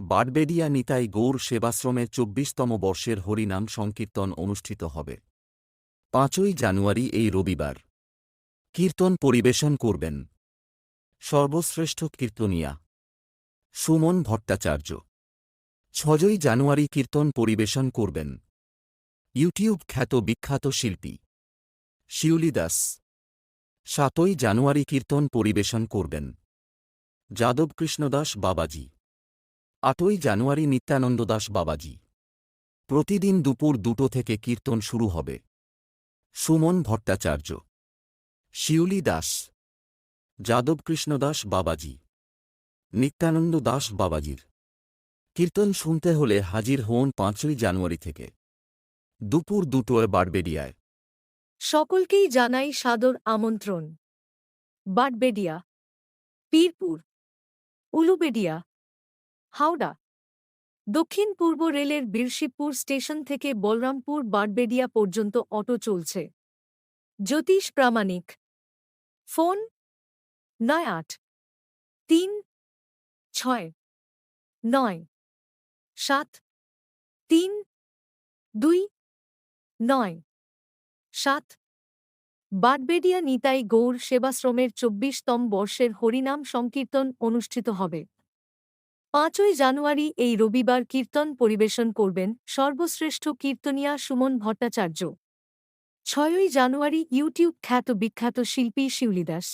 বারবেডিয়া নিতাই গৌর সেবাশ্রমে চব্বিশতম বর্ষের হরিনাম সংকীর্তন অনুষ্ঠিত হবে। পাঁচই জানুয়ারি এই রবিবার। কীর্তন পরিবেশন করবেন। সর্বশ্রেষ্ঠ কীর্তনিয়া। সুমন ভট্টাচার্য। ছয়ই জানুয়ারি কীর্তন পরিবেশন করবেন। ইউটিউব খ্যাত বিখ্যাত শিল্পী। শিউলি দাস। সাতই জানুয়ারি কীর্তন পরিবেশন করবেন। যাদব কৃষ্ণদাস বাবাজি। আটই জানুয়ারি নিত্যানন্দ দাস বাবাজি। প্রতিদিন দুপুর দুটো থেকে কীর্তন শুরু হবে। সুমন ভট্টাচার্য। শিউলি দাস। যাদবকৃষ্ণ দাস বাবাজি। নিত্যানন্দ দাস বাবাজির। কীর্তন শুনতে হলে হাজির হন পাঁচই জানুয়ারি থেকে। দুপুর দুটোয় বারবেডিয়ায় সকলকেই জানাই সাদর আমন্ত্রণ। বাটবেডিয়া, পীরপুর, উলুবেডিয়া হাওড়া। দক্ষিণ পূর্ব রেলের বীরশিবপুর স্টেশন থেকে বলরামপুর বাটবেডিয়া পর্যন্ত অটো চলছে। জ্যোতিষ প্রামাণিক। ফোন নয় আট, তিন ছয়, নয়, সাত, তিন দুই, নয়, সাত। বাটবেডিয়া নিতাই গৌর সেবাশ্রমের চব্বিশতম বর্ষের হরিনাম সংকীর্তন অনুষ্ঠিত হবে। পাঁচই জানুয়ারি এই রবিবার কীর্তন পরিবেশন করবেন সর্বশ্রেষ্ঠ কীর্তনিয়া সুমন ভট্টাচার্য। ছয়ই জানুয়ারি ইউটিউব খ্যাত বিখ্যাত শিল্পী শিউলিদাস।